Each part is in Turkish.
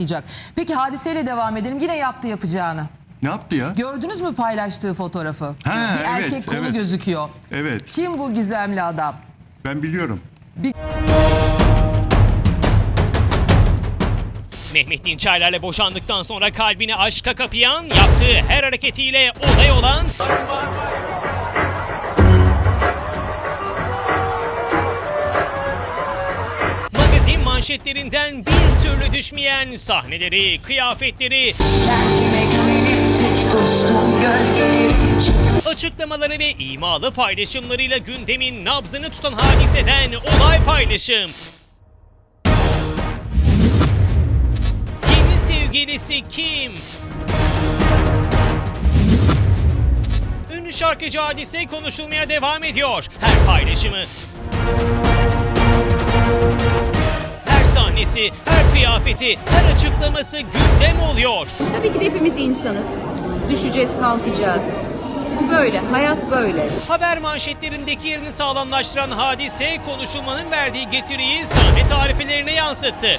yapacak. Peki hadiseyle devam edelim. Yine yaptı yapacağını. Ne yaptı ya? Gördünüz mü paylaştığı fotoğrafı? Ha, bir evet, erkek kolu evet. gözüküyor. Evet Kim bu gizemli adam? ben biliyorum. Mehmet Dinçerler'le boşandıktan sonra kalbini aşka kapayan, yaptığı her hareketiyle olay olan... manşetlerinden bir türlü düşmeyen sahneleri, kıyafetleri, Kendime güvenip tek dostum gölgelerim açıklamaları ve imalı paylaşımlarıyla gündemin nabzını tutan hadiseden olay paylaşım. Yeni sevgilisi kim? Ünlü şarkıcı hadise konuşulmaya devam ediyor. Her paylaşımı, sahnesi, her kıyafeti, her açıklaması gündem oluyor. Tabii ki de hepimiz insanız. Düşeceğiz, kalkacağız. Bu böyle, hayat böyle. Haber manşetlerindeki yerini sağlamlaştıran hadise konuşulmanın verdiği getiriyi sahne tarifelerine yansıttı.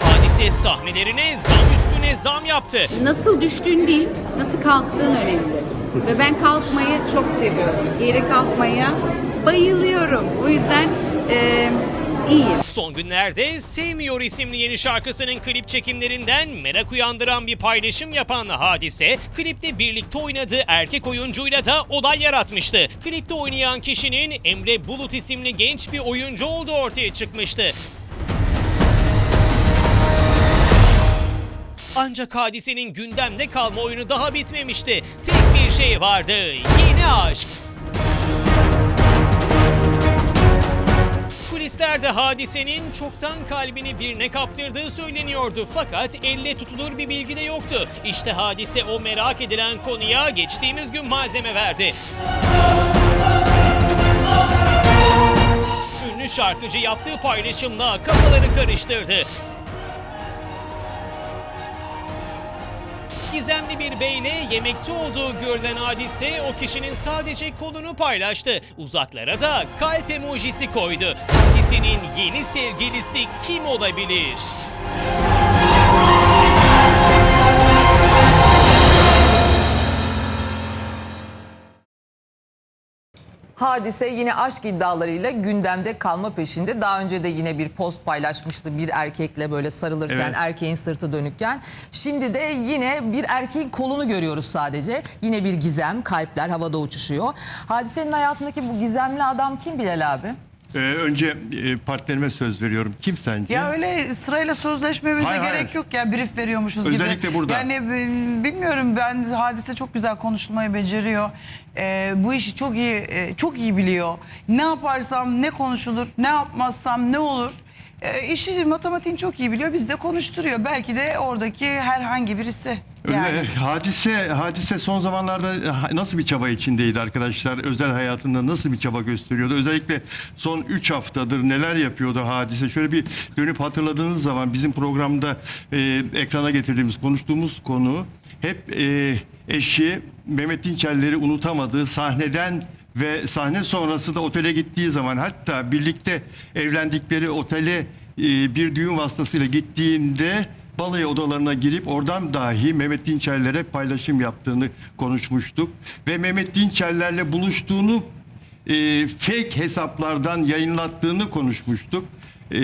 Hadise sahnelerine zam üstüne zam yaptı. Nasıl düştüğün değil, nasıl kalktığın önemli. Ve ben kalkmayı çok seviyorum. Yere kalkmaya bayılıyorum. O yüzden eee iyiyim. Son günlerde Sevmiyor isimli yeni şarkısının klip çekimlerinden merak uyandıran bir paylaşım yapan Hadise, klipte birlikte oynadığı erkek oyuncuyla da olay yaratmıştı. Klipte oynayan kişinin Emre Bulut isimli genç bir oyuncu olduğu ortaya çıkmıştı. Ancak hadisenin gündemde kalma oyunu daha bitmemişti. Tek bir şey vardı, yeni aşk. Kulislerde hadisenin çoktan kalbini birine kaptırdığı söyleniyordu fakat elle tutulur bir bilgi de yoktu. İşte hadise o merak edilen konuya geçtiğimiz gün malzeme verdi. Ünlü şarkıcı yaptığı paylaşımla kafaları karıştırdı. Gizemli bir beyle yemekte olduğu görülen hadise o kişinin sadece kolunu paylaştı. Uzaklara da kalp emojisi koydu. Hadisenin yeni sevgilisi kim olabilir? Hadise yine aşk iddialarıyla gündemde kalma peşinde. Daha önce de yine bir post paylaşmıştı bir erkekle böyle sarılırken, Evet. erkeğin sırtı dönükken. Şimdi de yine bir erkeğin kolunu görüyoruz sadece. Yine bir gizem, kalpler havada uçuşuyor. Hadisenin hayatındaki bu gizemli adam kim Bilal abi? Ee, önce e, partnerime söz veriyorum. Kim sence? Ya öyle sırayla sözleşmemize Hayır, gerek hayır. yok ya brief veriyormuşuz gibi. Özellikle burada. Yani e, bilmiyorum ben hadise çok güzel konuşmayı beceriyor. E, bu işi çok iyi e, çok iyi biliyor. Ne yaparsam ne konuşulur, ne yapmazsam ne olur. E, işi matematiğini çok iyi biliyor. Biz de konuşturuyor. Belki de oradaki herhangi birisi. Yani. Hadise hadise son zamanlarda ha- nasıl bir çaba içindeydi arkadaşlar? Özel hayatında nasıl bir çaba gösteriyordu? Özellikle son 3 haftadır neler yapıyordu hadise? Şöyle bir dönüp hatırladığınız zaman bizim programda e, ekrana getirdiğimiz konuştuğumuz konu hep e, eşi Mehmet Dinçerleri unutamadığı sahneden ve sahne sonrası da otele gittiği zaman hatta birlikte evlendikleri otele e, bir düğün vasıtasıyla gittiğinde balayı odalarına girip oradan dahi Mehmet Dinçerler'e paylaşım yaptığını konuşmuştuk. Ve Mehmet Dinçerler'le buluştuğunu e, fake hesaplardan yayınlattığını konuşmuştuk. E,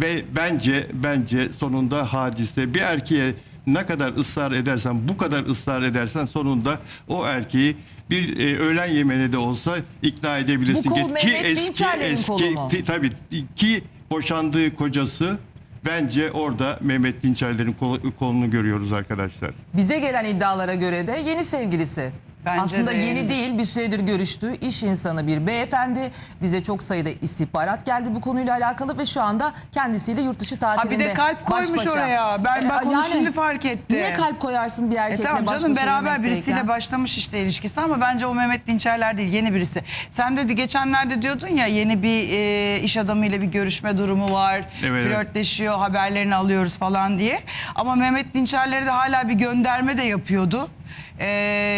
ve bence bence sonunda hadise bir erkeğe ne kadar ısrar edersen bu kadar ısrar edersen sonunda o erkeği bir e, öğlen yemeğine de olsa ikna edebilirsin. Bu kol Ki eski Dinçerler'in eski mu? ti- tabii ki boşandığı kocası bence orada Mehmet Dinçerler'in kol- kolunu görüyoruz arkadaşlar. Bize gelen iddialara göre de yeni sevgilisi. Bence Aslında de yeni değil bir süredir görüştüğü iş insanı bir beyefendi. Bize çok sayıda istihbarat geldi bu konuyla alakalı ve şu anda kendisiyle yurt dışı Ha tatilinde. bir de kalp baş koymuş başa. oraya. Ben bak Ee, onu yani şimdi fark ettim. Niye kalp koyarsın bir E erkekle tamam baş canım başa beraber birisiyle başlamış işte ilişkisi ama bence o Mehmet Dinçerler değil yeni birisi. Sen dedi geçenlerde diyordun ya yeni bir e, iş adamıyla bir görüşme durumu var. Evet. Flörtleşiyor haberlerini alıyoruz falan diye. Ama Mehmet Dinçerler'e de hala bir gönderme de yapıyordu. Ee,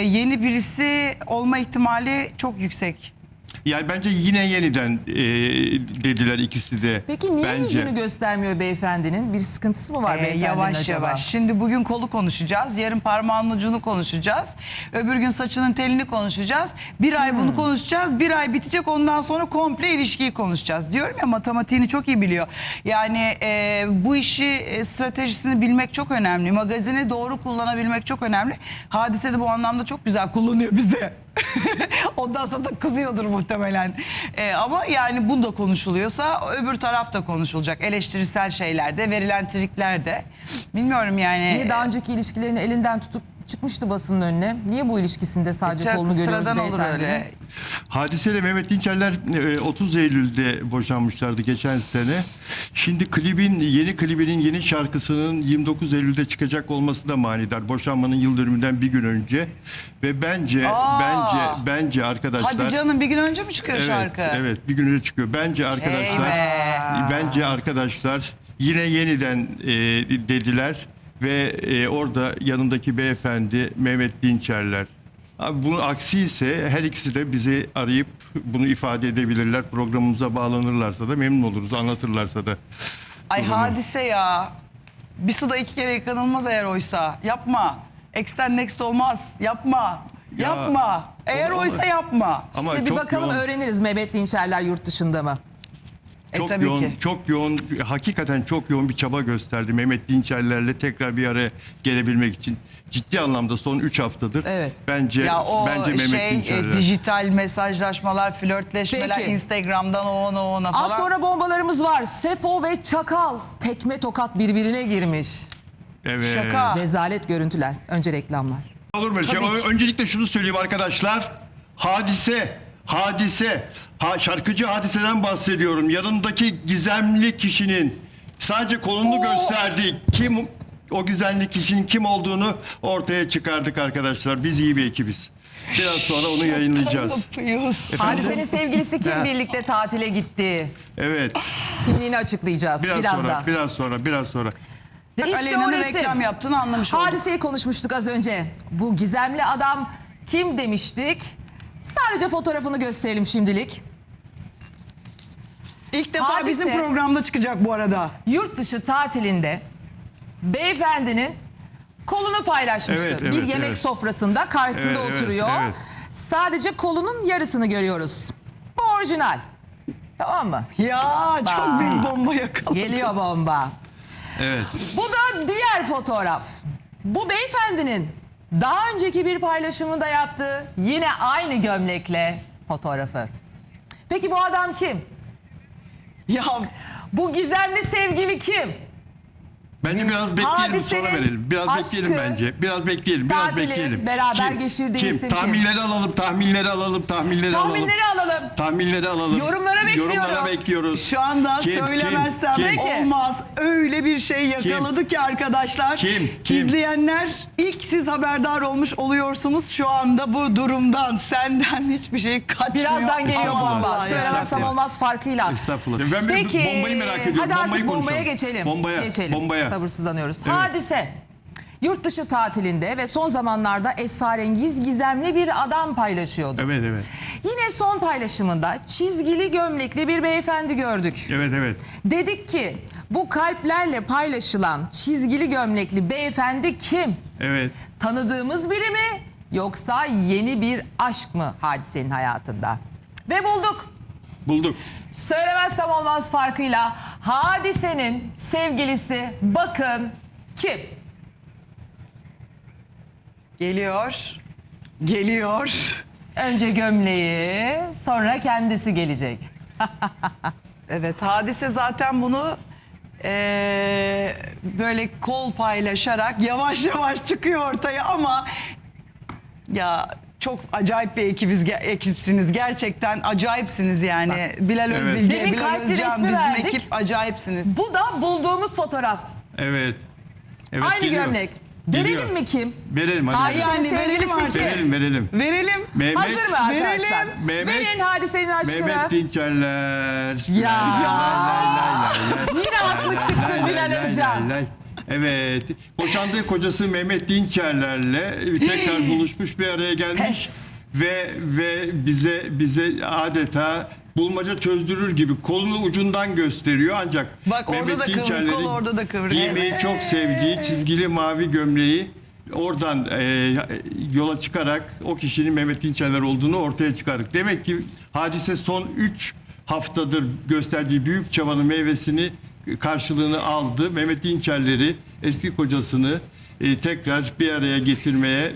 yeni birisi olma ihtimali çok yüksek. Yani bence yine yeniden e, dediler ikisi de. Peki niye bence. yüzünü göstermiyor beyefendinin? Bir sıkıntısı mı var Ee, beyefendinin yavaş acaba? yavaş. Şimdi bugün kolu konuşacağız. Yarın parmağının ucunu konuşacağız. Öbür gün saçının telini konuşacağız. Bir ay Hmm. bunu konuşacağız. Bir ay bitecek ondan sonra komple ilişkiyi konuşacağız. Diyorum ya matematiğini çok iyi biliyor. Yani e, bu işi e, stratejisini bilmek çok önemli. Magazini doğru kullanabilmek çok önemli. Hadise de bu anlamda çok güzel kullanıyor bize. Ondan sonra da kızıyordur muhtemelen. Ee, ama yani bu da konuşuluyorsa öbür taraf da konuşulacak. Eleştirisel şeylerde, verilen triklerde. Bilmiyorum yani. Niye daha önceki ilişkilerini elinden tutup çıkmıştı basının önüne? Niye bu ilişkisinde sadece Çok kolunu görüyoruz sıradan olur beyefendinin? öyle. Hadise ile Mehmet Dinçerler e, 30 Eylül'de boşanmışlardı geçen sene. Şimdi klibin yeni klibinin yeni şarkısının 29 Eylül'de çıkacak olması da manidar. Boşanmanın yıl dönümünden bir gün önce ve bence Aa! bence bence arkadaşlar Hadi canım bir gün önce mi çıkıyor Evet, şarkı? evet bir gün önce çıkıyor. Bence arkadaşlar Eyvah. bence arkadaşlar yine yeniden e, dediler ve e, orada yanındaki beyefendi Mehmet Dinçerler. Abi bunun aksi ise her ikisi de bizi arayıp bunu ifade edebilirler. Programımıza bağlanırlarsa da memnun oluruz. Anlatırlarsa da. Ay hadise ya. Bir suda iki kere yıkanılmaz eğer oysa. Yapma. Ex'ten next olmaz. Yapma. Ya, Yapma. Eğer olur. oysa yapma. Ama Şimdi bir bakalım yoğun- öğreniriz Mehmet Dinçerler yurt dışında mı? E, Çok tabii yoğun, ki. çok yoğun, hakikaten çok yoğun bir çaba gösterdi Mehmet Dinçerler'le tekrar bir araya gelebilmek için. Ciddi anlamda son 3 haftadır. Evet. Bence Ya o bence Mehmet şey Dinçerler. e, dijital mesajlaşmalar, flörtleşmeler Peki. Instagram'dan o ona o ona falan. Az sonra bombalarımız var. Sefo ve Çakal tekme tokat birbirine girmiş. Evet. Şaka. Rezalet görüntüler. Önce reklamlar. Olur mu? öyle Şey, öncelikle şunu söyleyeyim arkadaşlar. Hadise, hadise, ha, şarkıcı hadiseden bahsediyorum. Yanındaki gizemli kişinin sadece kolunu gösterdik. Kim o gizemli kişinin kim olduğunu ortaya çıkardık arkadaşlar. Biz iyi bir ekibiz. Biraz sonra onu yayınlayacağız. Yapıyoruz. Hadise'nin sevgilisi kim birlikte tatile gitti? Evet. Kimliğini açıklayacağız Biraz birazdan. sonra, biraz sonra, biraz sonra. İşte o Aleyna'nın resim. reklam yaptığını anlamış olduk. Hadiseyi konuşmuştuk az önce. Bu gizemli adam kim demiştik? Sadece fotoğrafını gösterelim şimdilik. İlk defa Hadise- bizim programda çıkacak bu arada. Yurt dışı tatilinde beyefendinin kolunu paylaşmıştı. Evet, evet, bir yemek evet. sofrasında karşısında Evet, evet, oturuyor. evet. Sadece kolunun yarısını görüyoruz. Bu orijinal. Tamam mı? Ya çok Bak. büyük bomba yakaladı. Geliyor bomba. Evet. Bu da diğer fotoğraf. Bu beyefendinin daha önceki bir paylaşımında yaptığı yine aynı gömlekle fotoğrafı. Peki bu adam kim? Ya Bu gizemli sevgili kim? Bence biraz bekleyelim Hadisenin sonra verelim. Biraz aşkı, bekleyelim bence. Biraz bekleyelim. Biraz tatili, bekleyelim. beraber kim? isim kim? Tahminleri alalım, tahminleri alalım, tahminleri, Tahminleri alalım. alalım. Tahminleri alalım. Yorumlara bekliyorum. Yorumlara bekliyoruz. şu anda Kim, söylemezsem kim, kim? olmaz. Öyle bir şey yakaladı ki arkadaşlar. Kim, kim? İzleyenler ilk siz haberdar olmuş oluyorsunuz şu anda bu durumdan. Senden hiçbir şey kaçmıyor. Birazdan geliyor Aman bomba. Söylemezsem Estağfurullah. olmaz farkıyla. Estağfurullah. Ben bir Peki. bombayı merak ediyorum. Hadi artık Bombayı bombaya konuşalım. geçelim. Bombaya, Geçelim. bombaya. Sabırsızlanıyoruz. Hadise. Yurt dışı tatilinde ve son zamanlarda esrarengiz gizemli bir adam paylaşıyordu. Evet, evet. Yine son paylaşımında çizgili gömlekli bir beyefendi gördük. Evet, evet. Dedik ki bu kalplerle paylaşılan çizgili gömlekli beyefendi kim? Evet. Tanıdığımız biri mi yoksa yeni bir aşk mı hadisenin hayatında? Ve bulduk. Bulduk. Söylemezsem olmaz farkıyla hadisenin sevgilisi bakın kim? Geliyor. Geliyor. Önce gömleği sonra kendisi gelecek. Evet hadise zaten bunu eee, böyle kol paylaşarak yavaş yavaş çıkıyor ortaya ama ya çok acayip bir ekibiz, ge- ekipsiniz. Gerçekten acayipsiniz yani. Bilal Evet. Özbilge, Demin Bilal kalpli Özcan resmi bizim verdik. ekip acayipsiniz. Bu da bulduğumuz fotoğraf. Evet. Evet, Aynı geliyor. gömlek. Geliyor. Verelim mi kim? Verelim hadi. Hadisenin verelim. Yani verelim sevgilisi artık. kim? Verelim, verelim. Verelim. Mehmet, Hazır mı arkadaşlar? Verelim. Mehmet- Verin hadisenin aşkını. Mehmet Dinçerler. Ya. Lay lay lay lay lay. Yine haklı çıktın Lay, Bilal lay, lay, Özcan. lay, lay. Evet. Boşandığı kocası Mehmet Dinçerler'le tekrar buluşmuş bir araya gelmiş Pes. ve ve bize bize adeta bulmaca çözdürür gibi kolunu ucundan gösteriyor ancak Bak orada da kıvrık Dinçerler'in kol, orada da kıvrık. Giymeyi çok sevdiği çizgili mavi gömleği oradan e, yola çıkarak o kişinin Mehmet Dinçerler olduğunu ortaya çıkardık. Demek ki hadise son 3 haftadır gösterdiği büyük çabanın meyvesini karşılığını aldı. Mehmet Dinçerler'i eski kocasını e, tekrar bir araya getirmeye, e,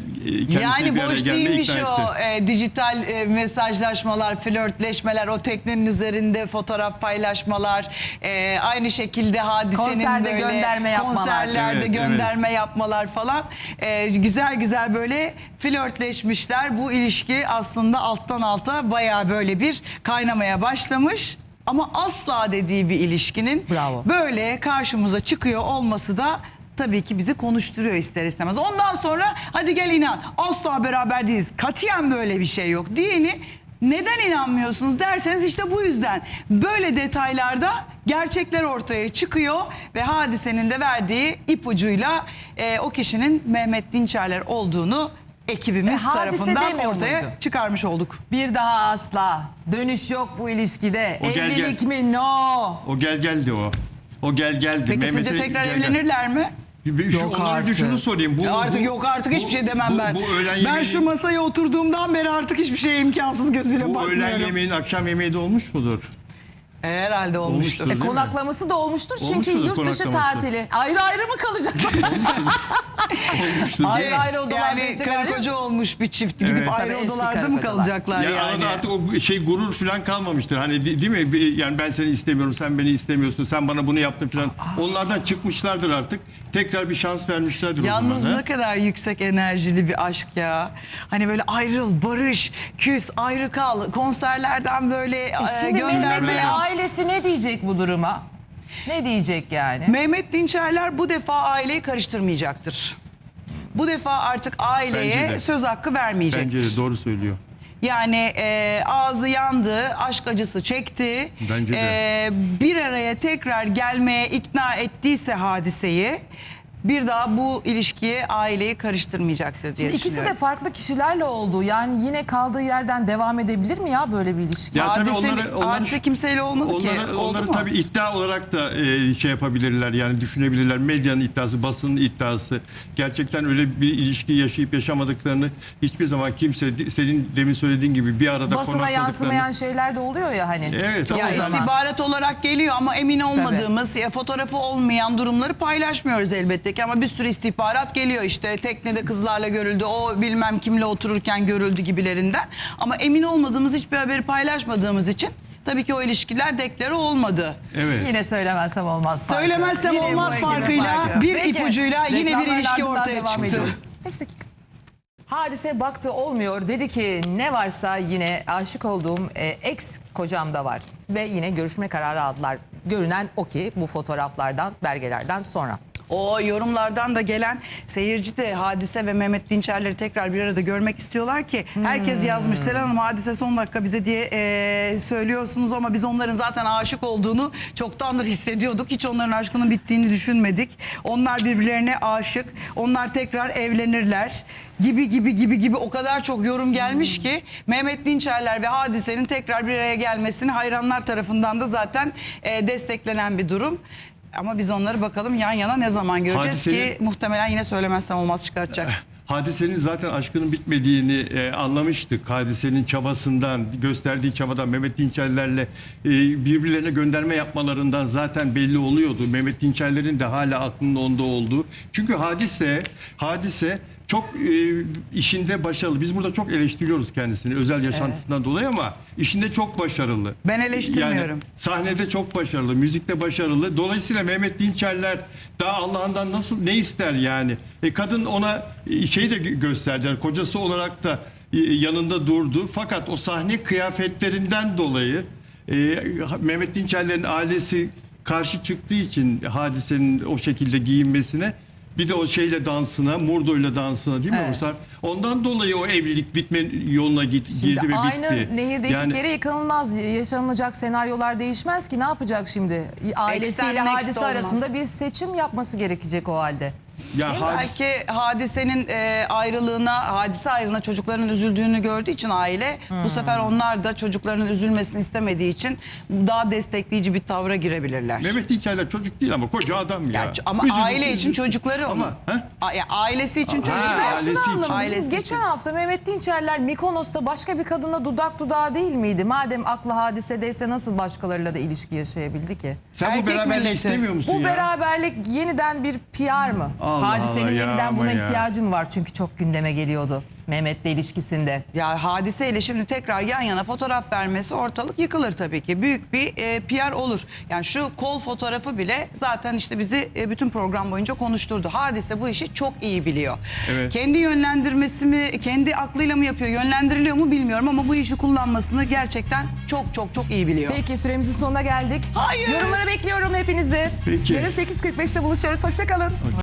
Yani bir araya boş gelmeye değilmiş ikna etti. o e, dijital e, mesajlaşmalar, flörtleşmeler, o teknenin üzerinde fotoğraf paylaşmalar, e, aynı şekilde hadisenin Konserde böyle gönderme yapmalar. konserlerde Evet, gönderme yapmalar falan E, güzel güzel böyle flörtleşmişler. Bu ilişki aslında alttan alta baya böyle bir kaynamaya başlamış. Ama asla dediği bir ilişkinin Bravo. böyle karşımıza çıkıyor olması da tabii ki bizi konuşturuyor ister istemez. Ondan sonra hadi gel inan asla beraber değiliz. Katiyen böyle bir şey yok diyeni neden inanmıyorsunuz derseniz işte bu yüzden. Böyle detaylarda gerçekler ortaya çıkıyor ve hadisenin de verdiği ipucuyla e, o kişinin Mehmet Dinçerler olduğunu ekibimiz E, hadise tarafından demiyor ortaya muydu? çıkarmış olduk. Bir daha asla dönüş yok bu ilişkide. O gel Evlilik gel. mi? No. O gel geldi o. O gel geldi. Peki Mehmet'e sizce tekrar gel gel. evlenirler mi? Bir- Şu, Yok önce artık. şunu sorayım. Bu, Ya artık bu- yok artık hiçbir bu- şey demem bu- ben. Bu öğlen ben yemeği, şu masaya oturduğumdan beri artık hiçbir şeye imkansız gözüyle bu bakmıyorum. öğlen yemeğin akşam yemeği de olmuş mudur? E, Herhalde olmuştur. Olmuştur. E, konaklaması da olmuştur çünkü Olmuştur yurt dışı konaklaması. tatili. Ayrı ayrı mı kalacaklar? Olmuştur. Ayrı ayrı odalarda yani karı koca olmuş bir çift gidip Evet. ayrı Tabii eski odalarda karı mı kocalar. kalacaklar Ya yani? arada artık o şey gurur falan kalmamıştır. Hani di- değil mi? Bir- Yani ben seni istemiyorum, sen beni istemiyorsun, sen bana bunu yaptın falan. Onlardan çıkmışlardır artık. Tekrar bir şans vermişlerdir o Yalnız zaman. ne ha? kadar yüksek enerjili bir aşk ya. Hani böyle ayrıl, barış, küs, ayrı kal. Konserlerden böyle e, Şimdi gönderme Mehmet'in yap. ailesi ne diyecek bu duruma? Ne diyecek yani? Mehmet Dinçerler bu defa aileyi karıştırmayacaktır. Bu defa artık aileye de. söz hakkı vermeyecektir. Bence de doğru söylüyor. Yani e, ağzı yandı, aşk acısı çekti. Bence de. E, bir araya tekrar gelmeye ikna ettiyse hadiseyi bir daha bu ilişkiye aileyi karıştırmayacaktır diye Şimdi ikisi de düşünüyorum. farklı kişilerle oldu. Yani yine kaldığı yerden devam edebilir mi ya böyle bir ilişki? Ya tabii Hadise- onları- onları- hadise kimseyle olmadı ki. Onları, Oldu onları mu? tabii iddia olarak da e, şey yapabilirler yani düşünebilirler. Medyanın iddiası, basının iddiası. Gerçekten öyle bir ilişki yaşayıp yaşamadıklarını hiçbir zaman kimse senin demin söylediğin gibi bir arada Basına konakladıklarını- yansımayan şeyler de oluyor ya hani. Evet, ama Ya zaman. istihbarat olarak geliyor ama emin olmadığımız ya fotoğrafı olmayan durumları paylaşmıyoruz elbette ki ama bir sürü istihbarat geliyor işte teknede kızlarla görüldü o bilmem kimle otururken görüldü gibilerinden ama emin olmadığımız hiçbir haberi paylaşmadığımız için tabii ki o ilişkiler deklare olmadı. Evet. Yine söylemezsem olmaz farkı. Söylemezsem Yine bu olmaz ekibin farkıyla farkı. bir ipucuyla yine bir reklamların ilişki ardından ortaya devam çıktı. ediyoruz. Beş dakika. Hadise baktı olmuyor. Dedi ki ne varsa yine aşık olduğum e, ex kocam da var. Ve yine görüşme kararı aldılar. Görünen o ki bu fotoğraflardan, belgelerden sonra. O yorumlardan da gelen seyirci de Hadise ve Mehmet Dinçerler'i tekrar bir arada görmek istiyorlar ki herkes yazmış Selen Hanım Hadise son dakika bize diye e, söylüyorsunuz ama biz onların zaten aşık olduğunu çoktandır hissediyorduk. Hiç onların aşkının bittiğini düşünmedik. Onlar birbirlerine aşık. Onlar tekrar evlenirler gibi gibi gibi gibi o kadar çok yorum gelmiş ki Mehmet Dinçerler ve Hadise'nin tekrar bir araya gelmesini hayranlar tarafından da zaten e, desteklenen bir durum. Ama biz onları bakalım yan yana ne zaman göreceğiz ki Hadisenin- muhtemelen yine söylemezsem olmaz çıkartacak. Hadisenin zaten aşkının bitmediğini e, anlamıştık. Hadisenin çabasından, gösterdiği çabadan Mehmet Dinçerler'le e, birbirlerine gönderme yapmalarından zaten belli oluyordu. Mehmet Dinçerler'in de hala aklının onda olduğu. Çünkü hadise, hadise çok e, işinde başarılı. Biz burada çok eleştiriyoruz kendisini özel yaşantısından dolayı ama işinde çok başarılı. Ben eleştirmiyorum. Yani sahnede çok başarılı, müzikte başarılı. Dolayısıyla Mehmet Dinçerler daha Allah'ından nasıl ne ister yani? E, kadın ona e, şey de gö- gösterdi. Yani kocası olarak da e, yanında durdu. Fakat o sahne kıyafetlerinden dolayı e, Mehmet Dinçerler'in ailesi karşı çıktığı için hadisenin o şekilde giyinmesine Bir de o şeyle dansına, Murdo'yla dansına değil mi Evet. Ruslar? Ondan dolayı o evlilik bitme yoluna git, Şimdi girdi ve aynı bitti. nehirde iki Yani- kere yıkanılmaz. Yaşanılacak senaryolar değişmez ki. Ne yapacak şimdi? Ailesiyle next hadise olmaz. arasında bir seçim yapması gerekecek o halde. Ya hadis- Belki hadisenin e, ayrılığına, hadise ayrılığına çocukların üzüldüğünü gördüğü için aile bu sefer onlar da çocuklarının üzülmesini istemediği için daha destekleyici bir tavra girebilirler. Mehmet hikayeler çocuk değil ama koca adam ya. Ya ç- ama Üzülür, aile için üzülür. çocukları onun. Ama, he? A- ya ailesi için Ha, çocuklar. Ben ailesi şunu için. anlamadım. Ailesi geçen için. hafta Mehmet Dinçerler Mikonos'ta başka bir kadınla dudak dudağa değil miydi? Madem aklı hadisedeyse nasıl başkalarıyla da ilişki yaşayabildi ki? Sen bu Erkek beraberliği milleti. istemiyor musun Bu ya? beraberlik yeniden bir PR mı? Allah Hadisenin Allah ya, yeniden buna ya. ihtiyacı mı var? Çünkü çok gündeme geliyordu Mehmet'le ilişkisinde. Ya hadiseyle şimdi tekrar yan yana fotoğraf vermesi ortalık yıkılır tabii ki. Büyük bir e, PR olur. Yani şu kol fotoğrafı bile zaten işte bizi e, bütün program boyunca konuşturdu. Hadise bu işi çok iyi biliyor. Evet. Kendi yönlendirmesi mi, kendi aklıyla mı yapıyor, yönlendiriliyor mu bilmiyorum ama bu işi kullanmasını gerçekten çok çok çok iyi biliyor. Peki süremizin sonuna geldik. Hayır. Yorumları bekliyorum hepinizi. Peki. Yarın 8.45'te buluşuyoruz. Hoşçakalın.